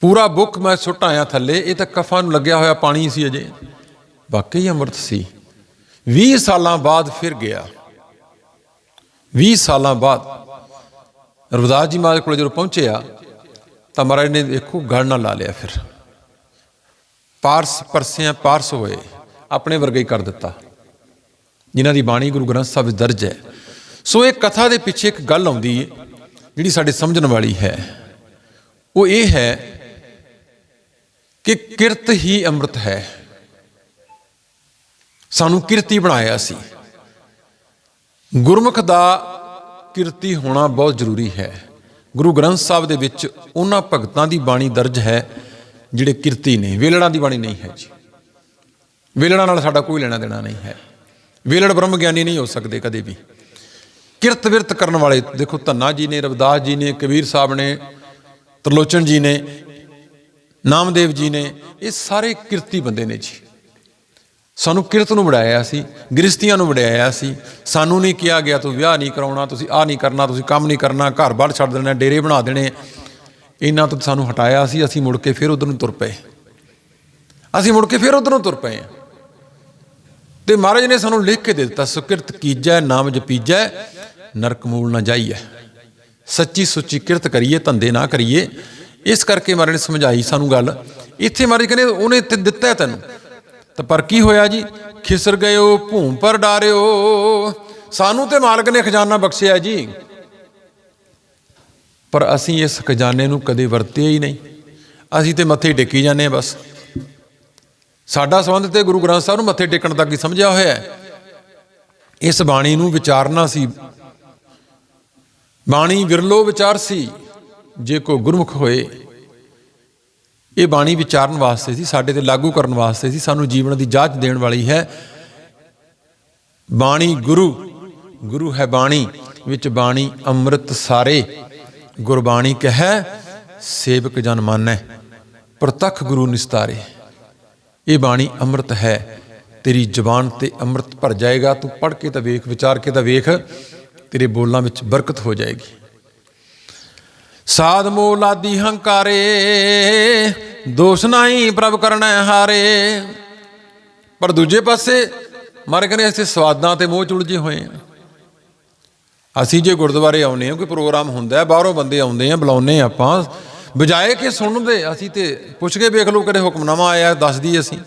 ਪੂਰਾ ਬੁੱਕ ਮੈਂ ਸੁੱਟ ਆਇਆ ਥੱਲੇ, ਇਹ ਤਾਂ ਕਫਾਂ ਨੂੰ ਲੱਗਿਆ ਹੋਇਆ ਪਾਣੀ ਸੀ ਅਜੇ। ਵਾਕਈ ਅੰਮ੍ਰਿਤ ਸੀ। 20 ਸਾਲਾਂ ਬਾਅਦ ਫਿਰ ਗਿਆ। 20 ਸਾਲਾਂ ਬਾਅਦ ਰਵਿਦਾਸ ਜੀ ਮਹਾਰਾਜ ਕੋਲ ਜਦੋਂ ਪਹੁੰਚਿਆ, ਤਾਂ ਮਹਾਰਾਜ ਨੇ ਦੇਖੋ ਗੜ ਨਾਲ ਲਾ ਲਿਆ ਫਿਰ। ਪਾਰਸ ਪਰਸਿਆਂ ਪਾਰਸ ਹੋਏ, ਆਪਣੇ ਵਰਗੇ ਹੀ ਕਰ ਦਿੱਤਾ। ਜਿਨ੍ਹਾਂ ਦੀ ਬਾਣੀ ਗੁਰੂ ਗ੍ਰੰਥ ਸਾਹਿਬ ਵਿੱਚ ਦਰਜ ਹੈ। ਸੋ ਇਹ ਕਥਾ ਦੇ ਪਿੱਛੇ ਇੱਕ ਗੱਲ ਆਉਂਦੀ ਹੈ ਜਿਹੜੀ ਸਾਡੇ ਸਮਝਣ ਵਾਲੀ ਹੈ। ਉਹ ਇਹ ਹੈ ਕਿ ਕਿਰਤ ਹੀ ਅੰਮ੍ਰਿਤ ਹੈ। ਸਾਨੂੰ ਕਿਰਤੀ ਬਣਾਇਆ ਸੀ। ਗੁਰਮੁਖ ਦਾ ਕਿਰਤੀ ਹੋਣਾ ਬਹੁਤ ਜ਼ਰੂਰੀ ਹੈ। ਗੁਰੂ ਗ੍ਰੰਥ ਸਾਹਿਬ ਦੇ ਵਿੱਚ ਉਹਨਾਂ ਭਗਤਾਂ ਦੀ ਬਾਣੀ ਦਰਜ ਹੈ, ਜਿਹੜੇ ਕਿਰਤੀ ਨੇ। ਵੇਲੜਾਂ ਦੀ ਬਾਣੀ ਨਹੀਂ ਹੈ ਜੀ। ਵੇਲੜਾਂ ਨਾਲ ਸਾਡਾ ਕੋਈ ਲੈਣਾ ਦੇਣਾ ਨਹੀਂ ਹੈ। ਵੇਲੜ ਬ੍ਰਹਮ ਗਿਆਨੀ ਨਹੀਂ ਹੋ ਸਕਦੇ ਕਦੇ ਵੀ। ਕਿਰਤ ਵਿਰਤ ਕਰਨ ਵਾਲੇ। ਦੇਖੋ ਧੰਨਾ ਜੀ ਨੇ, ਰਵਿਦਾਸ ਜੀ ਨੇ, ਕਬੀਰ ਸਾਹਿਬ ਨੇ, ਤਰਲੋਚਨ ਜੀ ਨੇ, ਨਾਮਦੇਵ ਜੀ ਨੇ, ਇਹ ਸਾਰੇ ਕਿਰਤੀ ਬੰਦੇ ਨੇ ਜੀ। ਸਾਨੂੰ ਕਿਰਤ ਨੂੰ ਵਡਾਇਆ ਸੀ ਗ੍ਰਸਤੀਆਂ ਨੂੰ ਵਡਾਇਆ ਸੀ। ਸਾਨੂੰ ਨਹੀਂ ਕਿਹਾ ਗਿਆ, ਤੂੰ ਵਿਆਹ ਨਹੀਂ ਕਰਾਉਣਾ, ਤੁਸੀਂ ਆਹ ਨਹੀਂ ਕਰਨਾ, ਤੁਸੀਂ ਕੰਮ ਨਹੀਂ ਕਰਨਾ ਘਰ-ਬਾਰ ਛੱਡ ਦੇਣਾ, ਡੇਰੇ ਬਣਾ ਦੇਣੇ। ਇਹਨਾਂ ਤੋਂ ਸਾਨੂੰ ਹਟਾਇਆ ਸੀ, ਅਸੀਂ ਮੁੜ ਕੇ ਫਿਰ ਉਧਰ ਨੂੰ ਤੁਰ ਪਏ। ਅਸੀਂ ਮੁੜ ਕੇ ਫਿਰ ਉਧਰ ਨੂੰ ਤੁਰ ਪਏ ਹਾਂ। ਤੇ ਮਹਾਰਾਜ ਨੇ ਸਾਨੂੰ ਲਿਖ ਕੇ ਦੇ ਦਿੱਤਾ, ਸੁਕਿਰਤ ਕੀਜੈ, ਨਾਮ ਜਪੀਜੈ ਨਰਕ ਮੂਲ ਨਾ ਜਾਈਏ। ਸੱਚੀ ਸੁੱਚੀ ਕਿਰਤ ਕਰੀਏ, ਧੰਦੇ ਨਾ ਕਰੀਏ। ਇਸ ਕਰਕੇ ਮਹਾਰਾਜ ਨੇ ਸਮਝਾਈ ਸਾਨੂੰ ਗੱਲ। ਇੱਥੇ ਮਹਾਰਾਜ ਕਹਿੰਦੇ, ਉਹਨੇ ਤੇ ਦਿੱਤਾ ਤੈਨੂੰ। ਤਾਂ ਪਰ ਕੀ ਹੋਇਆ ਜੀ? ਖਿਸਰ ਗਏ ਹੋ ਭੂਮ ਪਰ ਡਾਰਿਓ। ਸਾਨੂੰ ਤੇ ਮਾਲਕ ਨੇ ਖਜ਼ਾਨਾ ਬਖਸ਼ਿਆ ਜੀ। ਪਰ ਅਸੀਂ ਇਸ ਖਜ਼ਾਨੇ ਨੂੰ ਕਦੇ ਵਰਤਿਆ ਹੀ ਨਹੀਂ। ਅਸੀਂ ਤੇ ਮੱਥੇ ਟੇਕੀ ਜਾਂਦੇ ਆ ਬਸ। ਸਾਡਾ ਸੰਬੰਧ ਤੇ ਗੁਰੂ ਗ੍ਰੰਥ ਸਾਹਿਬ ਨੂੰ ਮੱਥੇ ਟੇਕਣ ਤੱਕ ਹੀ ਸਮਝਿਆ ਹੋਇਆ ਹੈ। ਇਸ ਬਾਣੀ ਨੂੰ ਵਿਚਾਰਨਾ ਸੀ। ਬਾਣੀ ਵਿਰਲੋ ਵਿਚਾਰ ਸੀ, ਜੇ ਕੋ ਗੁਰਮੁਖ ਹੋਏ, ਇਹ ਬਾਣੀ ਵਿਚਾਰਨ ਵਾਸਤੇ ਸੀ, ਸਾਡੇ ਤੇ ਲਾਗੂ ਕਰਨ ਵਾਸਤੇ ਸੀ, ਸਾਨੂੰ ਜੀਵਨ ਦੀ ਜਾਂਚ ਦੇਣ ਵਾਲੀ ਹੈ। ਬਾਣੀ ਗੁਰੂ ਗੁਰੂ ਹੈ ਬਾਣੀ, ਵਿੱਚ ਬਾਣੀ ਅੰਮ੍ਰਿਤ ਸਾਰੇ, ਗੁਰਬਾਣੀ ਕਹੈ, ਸੇਵਕ ਜਨ ਮਾਨੈ, ਪ੍ਰਤੱਖ ਗੁਰੂ ਨਿਸਤਾਰੇ। ਇਹ ਬਾਣੀ ਅੰਮ੍ਰਿਤ ਹੈ, ਤੇਰੀ ਜਬਾਨ ਤੇ ਅੰਮ੍ਰਿਤ ਭਰ ਜਾਏਗਾ, ਤੂੰ ਪੜ੍ਹ ਕੇ ਤਾਂ ਵੇਖ, ਵਿਚਾਰ ਕੇ ਤਾਂ ਵੇਖ। ਤੇਰੇ ਬੋਲਾਂ ਵਿੱਚ ਬਰਕਤ ਹੋ ਜਾਏਗੀ। ਸਾਧ ਮੋਲਾਦੀ ਹੰਕਾਰੇ, ਦੋਸ਼ ਨਹੀਂ ਪ੍ਰਭ ਕਰਨਾ ਹਾਰੇ। ਪਰ ਦੂਜੇ ਪਾਸੇ ਮਰ ਕਹਿੰਦੇ, ਅਸੀਂ ਸਵਾਦਾਂ ਤੇ ਮੋਹ ਚੁਲਝੇ ਹੋਏ ਆ ਅਸੀਂ ਜੇ ਗੁਰਦੁਆਰੇ ਆਉਨੇ ਆ ਕੋਈ ਪ੍ਰੋਗਰਾਮ ਹੁੰਦਾ ਹੈ, ਬਾਹਰੋਂ ਬੰਦੇ ਆਉਂਦੇ ਆ ਬੁਲਾਉਨੇ ਆ ਆਪਾਂ ਬਜਾਏ ਕਿ ਸੁਣਦੇ, ਅਸੀਂ ਤੇ ਪੁੱਛ ਕੇ ਵੇਖ ਲਓ ਕਦੇ ਹੁਕਮਨਾਮਾ ਆਇਆ, ਦੱਸ ਦੀ ਅਸੀਂ।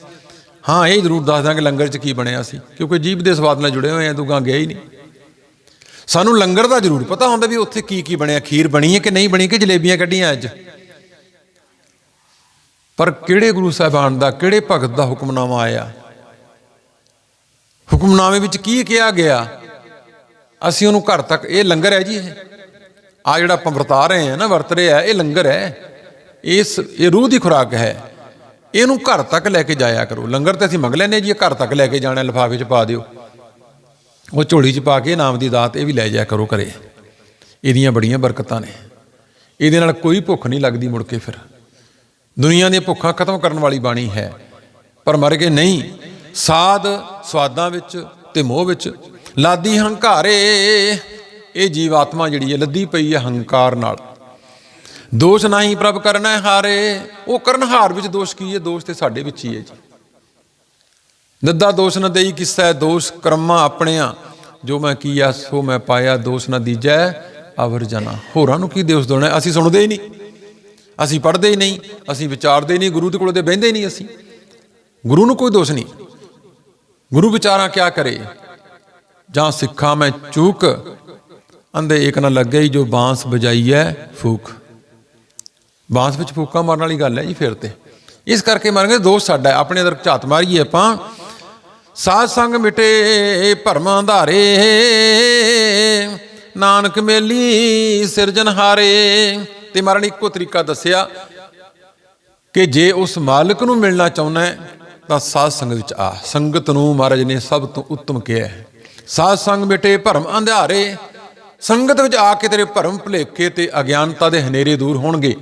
ਹਾਂ, ਇਹ ਜ਼ਰੂਰ ਦੱਸ ਦਾਂਗੇ ਲੰਗਰ 'ਚ ਕੀ ਬਣਿਆ ਸੀ, ਕਿਉਂਕਿ ਜੀਭ ਦੇ ਸਵਾਦ ਨਾਲ ਜੁੜੇ ਹੋਏ ਆ, ਤੂੰ ਗਾਂ ਗਿਆ ਹੀ ਨਹੀਂ। ਸਾਨੂੰ ਲੰਗਰ ਦਾ ਜ਼ਰੂਰ, ਪਤਾ ਹੁੰਦਾ ਵੀ ਉੱਥੇ ਕੀ ਕੀ ਬਣਿਆ, ਖੀਰ ਬਣੀ ਹੈ ਕਿ ਨਹੀਂ ਬਣੀ, ਕਿ ਜਲੇਬੀਆਂ ਕੱਢੀਆਂ ਅੱਜ? ਪਰ ਕਿਹੜੇ ਗੁਰੂ ਸਾਹਿਬਾਨ ਦਾ, ਕਿਹੜੇ ਭਗਤ ਦਾ ਹੁਕਮਨਾਮਾ ਆਇਆ? ਹੁਕਮਨਾਮੇ ਵਿੱਚ ਕੀ ਕਿਹਾ ਗਿਆ? ਅਸੀਂ ਉਹਨੂੰ ਘਰ ਤੱਕ, ਇਹ ਲੰਗਰ ਹੈ ਜੀ ਇਹ। ਆ ਜਿਹੜਾ ਆਪਾਂ ਵਰਤਾ ਰਹੇ ਹਾਂ ਨਾ, ਵਰਤ ਰਹੇ ਆ, ਇਹ ਲੰਗਰ ਹੈ। ਇਸ, ਇਹ ਰੂਹ ਦੀ ਖੁਰਾਕ ਹੈ। ਇਹਨੂੰ ਘਰ ਤੱਕ ਲੈ ਕੇ ਜਾਇਆ ਕਰੋ। ਲੰਗਰ ਤੇ ਅਸੀਂ ਮੰਗ ਲੈਨੇ ਜੀ, ਇਹ ਘਰ ਤੱਕ ਲੈ ਕੇ ਜਾਣਾ, ਲਿਫਾਫੇ 'ਚ ਪਾ ਦਿਓ। ਉਹ ਝੋਲੀ 'ਚ ਪਾ ਕੇ ਨਾਮ ਦੀ ਦਾਤ ਇਹ ਵੀ ਲੈ ਜਾਇਆ ਕਰੋ ਘਰੇ। ਇਹਦੀਆਂ ਬੜੀਆਂ ਬਰਕਤਾਂ ਨੇ। ਇਹਦੇ ਨਾਲ ਕੋਈ ਭੁੱਖ ਨਹੀਂ ਲੱਗਦੀ ਮੁੜ ਕੇ ਫਿਰ। ਦੁਨੀਆ ਦੀਆਂ ਭੁੱਖਾਂ ਖਤਮ ਕਰਨ ਵਾਲੀ ਬਾਣੀ ਹੈ। ਪਰ ਮਰ ਕੇ ਨਹੀਂ, ਸਾਧ ਸਵਾਦਾਂ ਵਿੱਚ ਤੇ ਮੋਹ ਵਿੱਚ ਲਾਦੀ ਹੰਕਾਰੇ। ਇਹ ਜੀਵ ਆਤਮਾ ਜਿਹੜੀ ਹੈ, ਲੱਦੀ ਪਈ ਹੈ ਹੰਕਾਰ ਨਾਲ। ਦੋਸ਼ ਨਹੀਂ ਪ੍ਰਭ ਕਰਨਾ ਹੈ ਹਾਰੇ। ਉਹ ਕਰਨਹਾਰ ਵਿੱਚ ਦੋਸ਼ ਕੀ ਹੈ? ਦੋਸ਼ ਤੇ ਸਾਡੇ ਵਿੱਚ ਹੀ ਹੈ ਜੀ। ਦੱਦਾ ਦੋਸ਼ ਨ ਦੇਈ ਕਿਸਾ, ਦੋਸ਼ ਕਰਮਾਂ ਆਪਣਿਆਂ। ਜੋ ਮੈਂ ਕੀਆ, ਸੋ ਮੈਂ ਪਾਇਆ, ਦੋਸ਼ ਨ ਦੀਜੈ ਅਵਰ ਜਨਾ। ਹੋਰਾਂ ਨੂੰ ਕੀ ਦੋਸ਼ ਦੇਣਾ? ਅਸੀਂ ਸੁਣਦੇ ਹੀ ਨਹੀਂ। ਅਸੀਂ ਪੜ੍ਹਦੇ ਹੀ ਨਹੀਂ। ਅਸੀਂ ਵਿਚਾਰਦੇ ਨਹੀਂ। ਗੁਰੂ ਦੇ ਕੋਲ ਤੇ ਬਹਿੰਦੇ ਹੀ ਨਹੀਂ ਅਸੀਂ। ਗੁਰੂ ਨੂੰ ਕੋਈ ਦੋਸ਼ ਨਹੀਂ। ਗੁਰੂ ਵਿਚਾਰਾਂ ਕਿਆ ਕਰੇ? ਜਾਂ ਸਿੱਖਾਂ ਮੈਂ ਚੂਕ? ਅੰਦੇ ਇੱਕ ਨਾ ਲੱਗੇ ਹੀ ਜੋ ਬਾਂਸ ਵਜਾਈ ਹੈ ਫੂਕ। ਬਾਂਸ ਵਿੱਚ ਫੂਕਾਂ ਮਾਰਨ ਵਾਲੀ ਗੱਲ ਹੈ ਜੀ ਫਿਰ ਤੇ। ਇਸ ਕਰਕੇ ਮਾਰਾਂਗੇ, ਦੋਸ਼ ਸਾਡਾ ਆਪਣੇ ਅੰਦਰ ਝਾਤ ਮਾਰੀਏ ਆਪਾਂ। ਸਾਧ ਸੰਗ ਮਿਟੇ ਭਰਮ ਅੰਧਾਰੇ। ਨਾਨਕ ਮੇਲੀ ਸਿਰਜਨਹਾਰੇ ਤੇ ਮਹਾਰਾਜ ਨੇ ਇੱਕੋ ਤਰੀਕਾ ਦੱਸਿਆ ਕਿ ਜੇ ਉਸ ਮਾਲਕ ਨੂੰ ਮਿਲਣਾ ਚਾਹੁੰਦਾ ਤਾਂ ਸਾਧ ਸੰਗਤ ਵਿੱਚ ਆ। ਸੰਗਤ ਨੂੰ ਮਹਾਰਾਜ ਨੇ ਸਭ ਤੋਂ ਉੱਤਮ ਕਿਹਾ ਹੈ। ਸਾਧ ਸੰਗ ਮਿਟੇ ਭਰਮ ਅੰਧਾਰੇ। ਸੰਗਤ ਵਿੱਚ ਆ ਕੇ ਤੇਰੇ ਭਰਮ ਭੁਲੇਖੇ ਤੇ ਅਗਿਆਨਤਾ ਦੇ ਹਨੇਰੇ ਦੂਰ ਹੋਣਗੇ।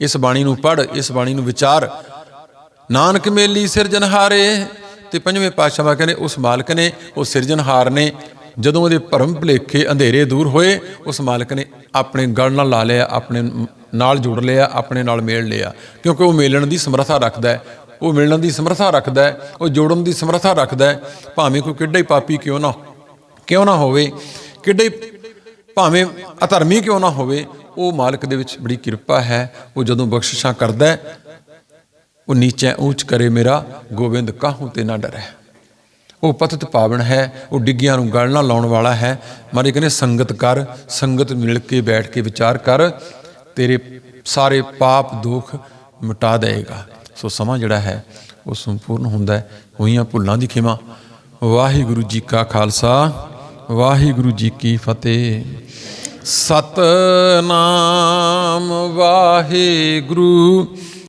ਇਸ ਬਾਣੀ ਨੂੰ ਪੜ੍ਹ, ਇਸ ਬਾਣੀ ਨੂੰ ਵਿਚਾਰ। ਨਾਨਕ ਮੇਲੀ ਸਿਰਜਨਹਾਰੇ ਤੇ ਪੰਜਵੇਂ ਪਾਤਸ਼ਾਹ ਵਾ ਕਹਿੰਦੇ, ਉਸ ਮਾਲਕ ਨੇ ਉਹ ਸਿਰਜਣਹਾਰ ਨੇ, ਜਦੋਂ ਉਹਦੇ ਭਰਮ ਭੁਲੇਖੇ ਅੰਧੇਰੇ ਦੂਰ ਹੋਏ, ਉਸ ਮਾਲਕ ਨੇ ਆਪਣੇ ਗਲ ਨਾਲ ਲਾ ਲਿਆ, ਆਪਣੇ ਨਾਲ ਜੁੜ ਲਿਆ, ਆਪਣੇ ਨਾਲ ਮੇਲ ਲਿਆ। ਕਿਉਂਕਿ ਉਹ ਮੇਲਣ ਦੀ ਸਮਰੱਥਾ ਰੱਖਦਾ ਹੈ। ਉਹ ਮਿਲਣ ਦੀ ਸਮਰੱਥਾ ਰੱਖਦਾ ਹੈ, ਉਹ ਜੋੜਨ ਦੀ ਸਮਰੱਥਾ ਰੱਖਦਾ ਹੈ। ਭਾਵੇਂ ਕੋਈ ਕਿੱਡਾ ਹੀ ਪਾਪੀ ਕਿਉਂ ਨਾ ਕਿਉਂ ਨਾ ਹੋਵੇ, ਕਿੱਡਾ ਹੀ ਭਾਵੇਂ ਅਧਰਮੀ ਕਿਉਂ ਨਾ ਹੋਵੇ, ਉਹ ਮਾਲਕ ਦੇ ਵਿੱਚ ਬੜੀ ਕਿਰਪਾ ਹੈ। ਉਹ ਜਦੋਂ ਬਖਸ਼ਿਸ਼ਾਂ ਕਰਦਾ ਹੈ ਉਹ ਨੀਚੇ ਉੱਚ ਕਰੇ ਮੇਰਾ, ਗੋਬਿੰਦ ਕਾਹੂ ਤੇ ਨਾ ਡਰੇ। ਉਹ ਪਤਿਤ ਪਾਵਨ ਹੈ, ਉਹ ਡਿੱਗਿਆਂ ਨੂੰ ਗਲ ਨਾ ਲਾਉਣ ਵਾਲਾ ਹੈ। ਮਾਰੇ ਕਹਿੰਦੇ, ਸੰਗਤ ਕਰ, ਸੰਗਤ ਮਿਲ ਕੇ ਬੈਠ ਕੇ ਵਿਚਾਰ ਕਰ, ਤੇਰੇ ਸਾਰੇ ਪਾਪ ਦੁੱਖ ਮਿਟਾ ਦੇਗਾ ਸੋ ਸਮਾਂ ਜਿਹੜਾ ਹੈ, ਉਹ ਸੰਪੂਰਨ ਹੁੰਦਾ ਹੈ। ਹੋਈਆਂ ਭੁੱਲਾਂ ਦੀ ਖਿਮਾ। ਵਾਹਿਗੁਰੂ ਜੀ ਕਾ ਖਾਲਸਾ, ਵਾਹਿਗੁਰੂ ਜੀ ਕੀ ਫਤਿਹ। ਸਤਨਾਮ ਵਾਹਿਗੁਰੂ।